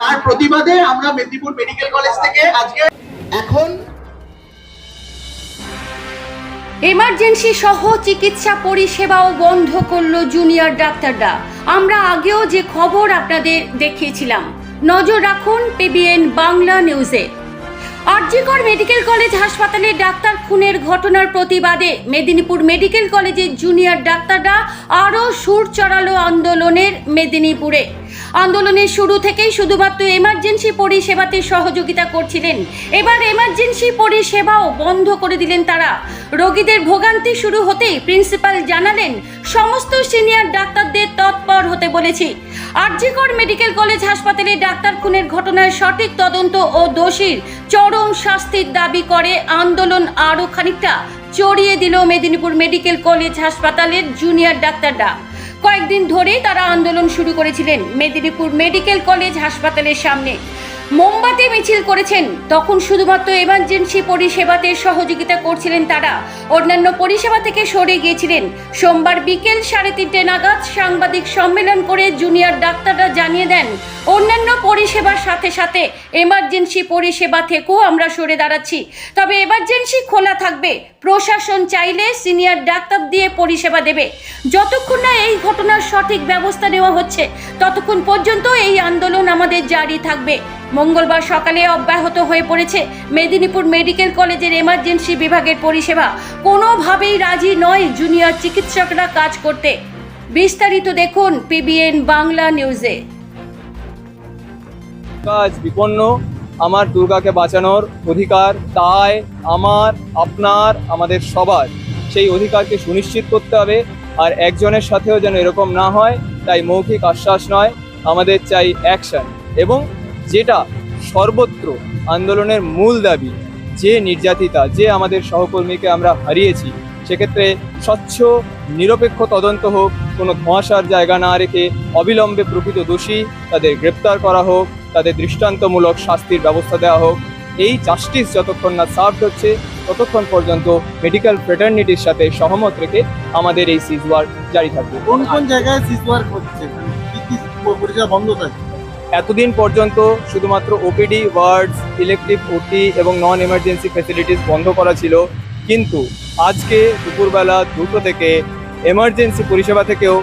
তার প্রতিবাদে আমরা মেদিনীপুর মেডিকেল কলেজ থেকে আজকে এখন এমার্জেন্সি সহ চিকিৎসা পরিষেবাও বন্ধ করল জুনিয়র ডাক্তাররা। আমরা আগেও যে খবর আপনাদের দেখিয়েছিলাম। নজর রাখুন পিবিএন বাংলা নিউজে আরজিকর মেডিকেল কলেজ হাসপাতালে ডাক্তার খুনের ঘটনার প্রতিবাদে মেদিনীপুর মেডিকেল কলেজের জুনিয়র ডাক্তাররা আরও সুর চড়ালো আন্দোলনের মেদিনীপুরে। আন্দোলনের শুরু থেকেই শুধুমাত্র এমার্জেন্সি পরিষেবাতে সহযোগিতা করছিলেন। এবার এমার্জেন্সি পরিষেবাও বন্ধ করে দিলেন তারা। রোগীদের ভোগান্তি শুরু হতেই প্রিন্সিপাল জানালেন, সমস্ত সিনিয়র ডাক্তারদের তৎপর হতে বলেছি। আরজিকর মেডিকেল কলেজ হাসপাতালে ডাক্তার খুনের ঘটনার সঠিক তদন্ত ও দোষীর চরম শাস্তির দাবি করে আন্দোলন আরও খানিকটা চড়িয়ে দিল মেদিনীপুর মেডিকেল কলেজ হাসপাতালের জুনিয়র ডাক্তাররা। কয়েকদিন ধরেই তারা আন্দোলন শুরু করেছিলেন মেদিনীপুর মেডিকেল কলেজ হাসপাতালের সামনে। মোমবাতি মিছিল করেছেন। তখন শুধুমাত্র এমার্জেন্সি পরিষেবাতে সহযোগিতা করছিলেন তারা। অন্যান্য পরিষেবা থেকে সরে গিয়েছিলেন। সোমবার বিকেল সাড়ে তিনটে নাগাদ সাংবাদিক সম্মেলন করে জুনিয়র ডাক্তাররা জানিয়ে দেন, অন্যান্য পরিষেবার সাথে সাথে এমার্জেন্সি পরিষেবা থেকেও আমরা সরে দাঁড়াচ্ছি। তবে এমার্জেন্সি খোলা থাকবে। প্রশাসন চাইলে সিনিয়র ডাক্তার দিয়ে পরিষেবা দেবে। যতক্ষণ না এই ঘটনার সঠিক ব্যবস্থা নেওয়া হচ্ছে, ততক্ষণ পর্যন্ত এই আন্দোলন আমাদের জারি থাকবে। মঙ্গলবার সকালে অব্যাহত হয়ে পড়েছে মেদিনীপুর মেডিকেল কলেজের এমার্জেন্সি বিভাগের পরিষেবা। কোনোভাবেই রাজি নয় জুনিয়র চিকিৎসকরা কাজ করতে। বিস্তারিত দেখুন পিবিএন বাংলা নিউজে। কাজ বিপন্ন, আমার দুর্গাকে বাঁচানোর অধিকার তাই আমার, আপনার, আমাদের সবার। সেই অধিকারকে সুনিশ্চিত করতে হবে, আর একজনের সাথেও যেন এরকম না হয়, তাই মৌখিক আশ্বাস নয়, আমাদের চাই অ্যাকশন। এবং যেটা সর্বত্র আন্দোলনের মূল দাবি, যে নির্যাতিতা, যে আমাদের সহকর্মীকে আমরা হারিয়েছি, সেক্ষেত্রে স্বচ্ছ, নিরপেক্ষ তদন্ত হোক, কোনো ধোঁয়াশার জায়গা না রেখে অবিলম্বে প্রকৃত দোষী তাদের গ্রেপ্তার করা হোক, তাদের দৃষ্টান্তমূলক শাস্তির ব্যবস্থা দেওয়া হোক, এই জাস্টিস যতক্ষণ না সার্ভ হচ্ছে, ততক্ষণ পর্যন্ত মেডিকেল ফ্রেটার্নিটির সাথে সহমত রেখে আমাদের এই সিজওয়ার জারি থাকবে। কোন কোন জায়গায় সিজ ওয়ার্ক হচ্ছে পরিষেবা বন্ধ থাকে? এতদিন পর্যন্ত শুধুমাত্র ওপিডি ওয়ার্ডস ইলেকট্রিক ওটি এবং নন এমার্জেন্সি ফ্যাসিলিটিস বন্ধ করা ছিল। কিন্তু আজকে দুপুরবেলা দুটো থেকে এমার্জেন্সি পরিষেবা থেকেও